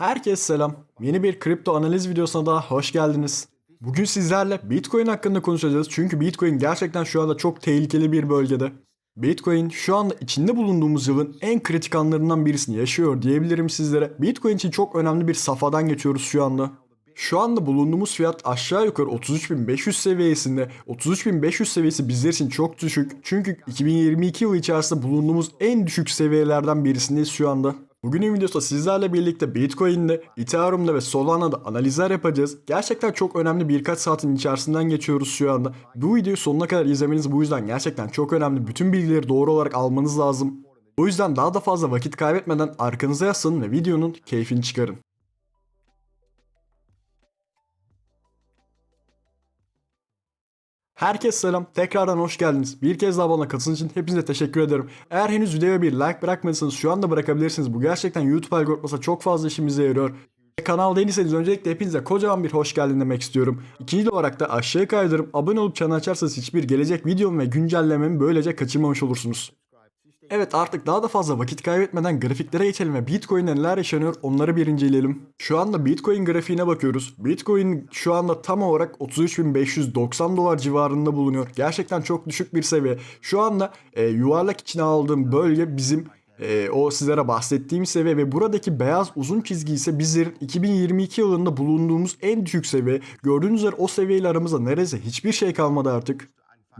Herkese selam. Yeni bir kripto analiz videosuna daha hoş geldiniz. Bugün sizlerle Bitcoin hakkında konuşacağız. Çünkü Bitcoin gerçekten şu anda çok tehlikeli bir bölgede. Bitcoin şu anda içinde bulunduğumuz yılın en kritik anlarından birisini yaşıyor diyebilirim sizlere. Bitcoin için çok önemli bir safhadan geçiyoruz şu anda. Şu anda bulunduğumuz fiyat aşağı yukarı 33.500 seviyesinde. 33.500 seviyesi bizler için çok düşük. Çünkü 2022 yılı içerisinde bulunduğumuz en düşük seviyelerden birisindeyiz şu anda. Bugünün videosunda sizlerle birlikte Bitcoin'de, Ethereum'da ve Solana'da analizler yapacağız. Gerçekten çok önemli birkaç saatin içerisinden geçiyoruz şu anda. Bu videoyu sonuna kadar izlemeniz bu yüzden gerçekten çok önemli. Bütün bilgileri doğru olarak almanız lazım. O yüzden daha da fazla vakit kaybetmeden arkanıza yaslanın ve videonun keyfini çıkarın. Herkes selam. Tekrardan hoş geldiniz. Bir kez daha bana katıldığınız için hepinize teşekkür ederim. Eğer henüz videoya bir like bırakmadıysanız şu anda bırakabilirsiniz. Bu gerçekten YouTube algoritması çok fazla işimize yarıyor. Kanal değilseniz öncelikle hepinize kocaman bir hoş geldin demek istiyorum. İkinci olarak da aşağıya kaydırıp abone olup çanı açarsanız hiçbir gelecek videom ve güncellememi böylece kaçırmamış olursunuz. Evet artık daha da fazla vakit kaybetmeden grafiklere geçelim ve Bitcoin'de neler yaşanıyor onları bir inceleyelim. Şu anda Bitcoin grafiğine bakıyoruz. Bitcoin şu anda tam olarak 33.590 dolar civarında bulunuyor. Gerçekten çok düşük bir seviye. Şu anda e, yuvarlak içine aldığım bölge bizim e, o sizlere bahsettiğim seviye ve buradaki beyaz uzun çizgi ise bizlerin 2022 yılında bulunduğumuz en düşük seviye. Gördüğünüz üzere o seviyeyle aramızda neredeyse hiçbir şey kalmadı artık.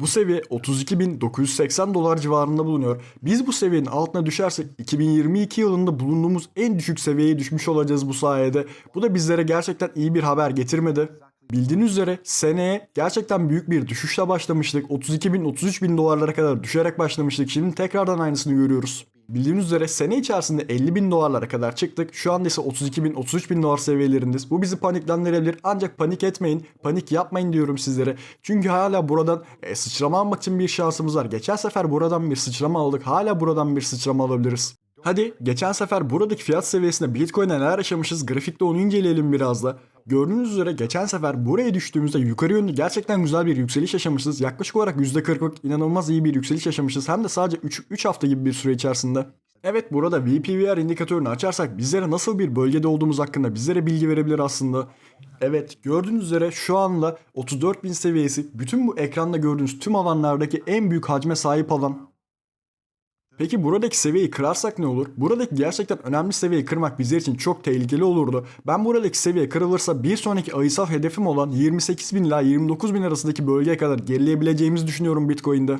Bu seviye 32.980 dolar civarında bulunuyor. Biz bu seviyenin altına düşersek 2022 yılında bulunduğumuz en düşük seviyeye düşmüş olacağız bu sayede. Bu da bizlere gerçekten iyi bir haber getirmedi. Bildiğiniz üzere seneye gerçekten büyük bir düşüşle başlamıştık. 32 bin 33 bin dolarlara kadar düşerek başlamıştık. Şimdi tekrardan aynısını görüyoruz. Bildiğiniz üzere sene içerisinde 50 bin dolarlara kadar çıktık. Şu anda ise 32 bin 33 bin dolar seviyelerindeyiz. Bu bizi paniklendirebilir ancak panik etmeyin. Panik yapmayın diyorum sizlere. Çünkü hala buradan e, sıçrama almak için bir şansımız var. Geçen sefer buradan bir sıçrama aldık. Hala buradan bir sıçrama alabiliriz. Hadi geçen sefer buradaki fiyat seviyesinde Bitcoin'e neler yaşamışız grafikte onu inceleyelim biraz da. Gördüğünüz üzere geçen sefer buraya düştüğümüzde yukarı yönlü gerçekten güzel bir yükseliş yaşamışız. Yaklaşık olarak %40'lık inanılmaz iyi bir yükseliş yaşamışız. Hem de sadece 3, 3 hafta gibi bir süre içerisinde. Evet burada VPVR indikatörünü açarsak bizlere nasıl bir bölgede olduğumuz hakkında bizlere bilgi verebilir aslında. Evet gördüğünüz üzere şu anda 34.000 seviyesi bütün bu ekranda gördüğünüz tüm alanlardaki en büyük hacme sahip alan. Peki buradaki seviyeyi kırarsak ne olur? Buradaki gerçekten önemli seviyeyi kırmak bizler için çok tehlikeli olurdu. Ben buradaki seviye kırılırsa bir sonraki ayısal hedefim olan 28.000 ila 29.000 arasındaki bölgeye kadar gerileyebileceğimizi düşünüyorum Bitcoin'de.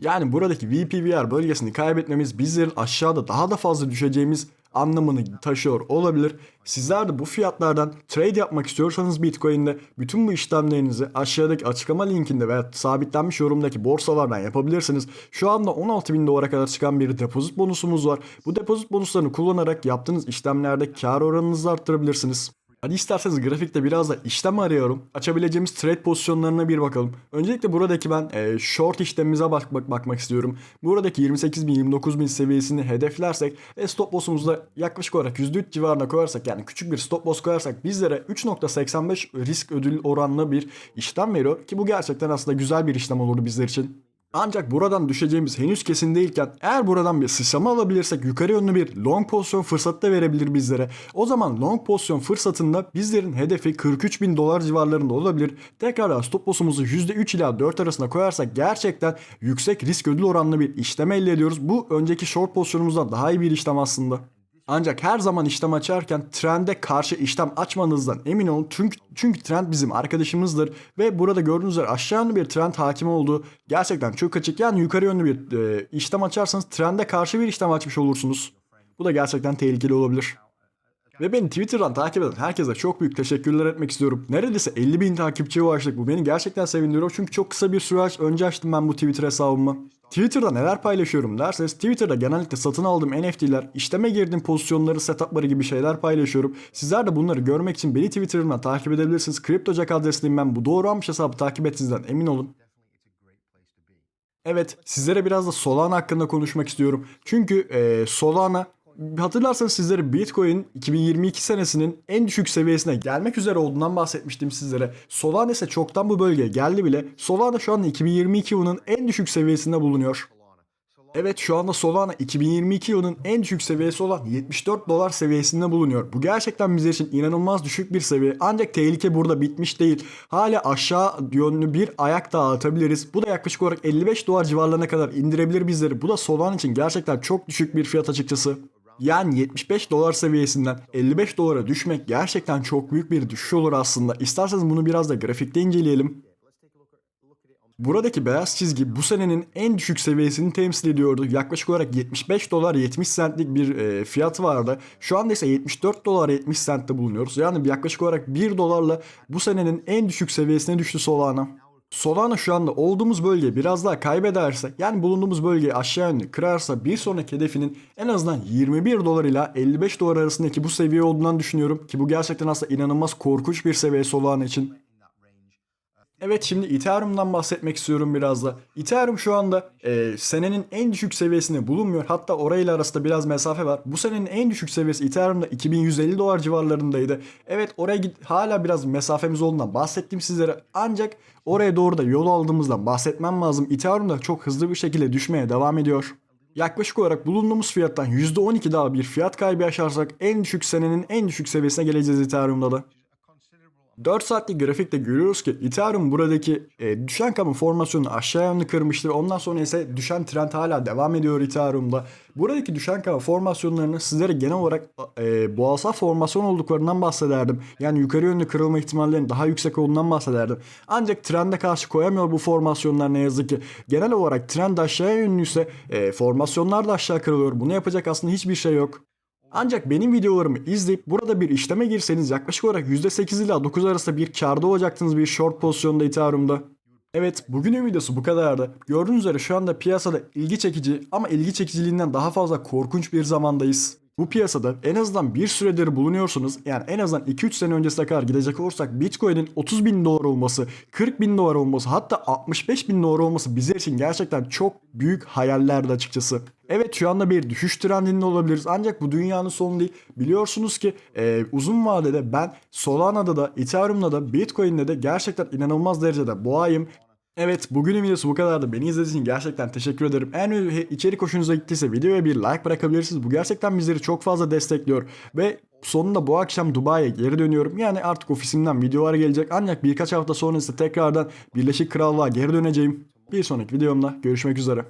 Yani buradaki VPVR bölgesini kaybetmemiz bizlerin aşağıda daha da fazla düşeceğimiz anlamını taşıyor olabilir. Sizler de bu fiyatlardan trade yapmak istiyorsanız Bitcoin'de bütün bu işlemlerinizi aşağıdaki açıklama linkinde veya sabitlenmiş yorumdaki borsalardan yapabilirsiniz. Şu anda 16.000 dolara kadar çıkan bir depozit bonusumuz var. Bu depozit bonuslarını kullanarak yaptığınız işlemlerde kar oranınızı arttırabilirsiniz. Hadi isterseniz grafikte biraz da işlem arıyorum. Açabileceğimiz trade pozisyonlarına bir bakalım. Öncelikle buradaki ben e, short işlemimize bak, bak bakmak istiyorum. Buradaki 28.000 29.000 seviyesini hedeflersek ve stop loss'umuzu da yaklaşık olarak %3 civarına koyarsak yani küçük bir stop loss koyarsak bizlere 3.85 risk ödül oranlı bir işlem veriyor ki bu gerçekten aslında güzel bir işlem olurdu bizler için. Ancak buradan düşeceğimiz henüz kesin değilken eğer buradan bir sıçrama alabilirsek yukarı yönlü bir long pozisyon fırsatı da verebilir bizlere. O zaman long pozisyon fırsatında bizlerin hedefi 43 bin dolar civarlarında olabilir. Tekrar stop loss'umuzu %3 ila 4 arasında koyarsak gerçekten yüksek risk ödül oranlı bir işlem elde ediyoruz. Bu önceki short pozisyonumuzdan daha iyi bir işlem aslında. Ancak her zaman işlem açarken trende karşı işlem açmanızdan emin olun. Çünkü, çünkü trend bizim arkadaşımızdır. Ve burada gördüğünüz üzere aşağı yönlü bir trend hakim olduğu gerçekten çok açık. Yani yukarı yönlü bir e, işlem açarsanız trende karşı bir işlem açmış olursunuz. Bu da gerçekten tehlikeli olabilir. Ve beni Twitter'dan takip eden herkese çok büyük teşekkürler etmek istiyorum. Neredeyse 50 bin takipçiye ulaştık. Bu beni gerçekten sevindiriyor. Çünkü çok kısa bir süre önce açtım ben bu Twitter hesabımı. Twitter'da neler paylaşıyorum derseniz Twitter'da genellikle satın aldığım NFT'ler, işleme girdiğim pozisyonları, setupları gibi şeyler paylaşıyorum. Sizler de bunları görmek için beni Twitter'dan takip edebilirsiniz. CryptoJack adresliyim ben. Bu doğru almış hesabı takip ettiğinizden emin olun. Evet, sizlere biraz da Solana hakkında konuşmak istiyorum. Çünkü e, Solana hatırlarsanız sizlere Bitcoin 2022 senesinin en düşük seviyesine gelmek üzere olduğundan bahsetmiştim sizlere. Solana ise çoktan bu bölgeye geldi bile. Solana şu anda 2022 yılının en düşük seviyesinde bulunuyor. Evet şu anda Solana 2022 yılının en düşük seviyesi olan 74 dolar seviyesinde bulunuyor. Bu gerçekten bizler için inanılmaz düşük bir seviye. Ancak tehlike burada bitmiş değil. Hala aşağı yönlü bir ayak daha atabiliriz. Bu da yaklaşık olarak 55 dolar civarlarına kadar indirebilir bizleri. Bu da Solana için gerçekten çok düşük bir fiyat açıkçası. Yani 75 dolar seviyesinden 55 dolara düşmek gerçekten çok büyük bir düşüş olur aslında. İsterseniz bunu biraz da grafikte inceleyelim. Buradaki beyaz çizgi bu senenin en düşük seviyesini temsil ediyordu. Yaklaşık olarak 75 dolar 70 centlik bir e, fiyat vardı. Şu anda ise 74 dolar 70 centte bulunuyoruz. Yani yaklaşık olarak 1 dolarla bu senenin en düşük seviyesine düştü Solana. Solana şu anda olduğumuz bölge biraz daha kaybederse yani bulunduğumuz bölgeyi aşağı yönlü kırarsa bir sonraki hedefinin en azından 21 dolar ile 55 dolar arasındaki bu seviye olduğundan düşünüyorum ki bu gerçekten aslında inanılmaz korkunç bir seviye Solana için. Evet şimdi Ethereum'dan bahsetmek istiyorum biraz da. Ethereum şu anda e, senenin en düşük seviyesinde bulunmuyor. Hatta orayla arasında biraz mesafe var. Bu senenin en düşük seviyesi Ethereum'da 2150 dolar civarlarındaydı. Evet oraya git hala biraz mesafemiz olduğundan bahsettim sizlere. Ancak oraya doğru da yol aldığımızdan bahsetmem lazım. Ethereum da çok hızlı bir şekilde düşmeye devam ediyor. Yaklaşık olarak bulunduğumuz fiyattan %12 daha bir fiyat kaybı yaşarsak en düşük senenin en düşük seviyesine geleceğiz Ethereum'da da. 4 saatlik grafikte görüyoruz ki Ethereum buradaki e, düşen kamu formasyonunu aşağı yönlü kırmıştır. Ondan sonra ise düşen trend hala devam ediyor Ethereum'da. Buradaki düşen kamu formasyonlarını sizlere genel olarak e, boğazsal formasyon olduklarından bahsederdim. Yani yukarı yönlü kırılma ihtimallerinin daha yüksek olduğundan bahsederdim. Ancak trende karşı koyamıyor bu formasyonlar ne yazık ki. Genel olarak trend aşağıya yönlüyse e, formasyonlar da aşağı kırılıyor. Bunu yapacak aslında hiçbir şey yok. Ancak benim videolarımı izleyip burada bir işleme girseniz yaklaşık olarak %8 ila 9 arasında bir karda olacaksınız bir short pozisyonda Ethereum'da. Evet bugünün videosu bu kadardı. Gördüğünüz üzere şu anda piyasada ilgi çekici ama ilgi çekiciliğinden daha fazla korkunç bir zamandayız. Bu piyasada en azından bir süredir bulunuyorsunuz. Yani en azından 2-3 sene öncesine kadar gidecek olursak Bitcoin'in 30 bin dolar olması, 40 bin dolar olması hatta 65 bin dolar olması bizler için gerçekten çok büyük hayallerdi açıkçası. Evet şu anda bir düşüş trendinde olabiliriz ancak bu dünyanın sonu değil. Biliyorsunuz ki e, uzun vadede ben Solana'da da Ethereum'da da Bitcoin'de de gerçekten inanılmaz derecede boğayım. Evet bugünün videosu bu kadardı. Beni izlediğiniz için gerçekten teşekkür ederim. Eğer içerik hoşunuza gittiyse videoya bir like bırakabilirsiniz. Bu gerçekten bizleri çok fazla destekliyor. Ve sonunda bu akşam Dubai'ye geri dönüyorum. Yani artık ofisimden videolar gelecek. Ancak birkaç hafta sonra ise tekrardan Birleşik Krallığa geri döneceğim. Bir sonraki videomda görüşmek üzere.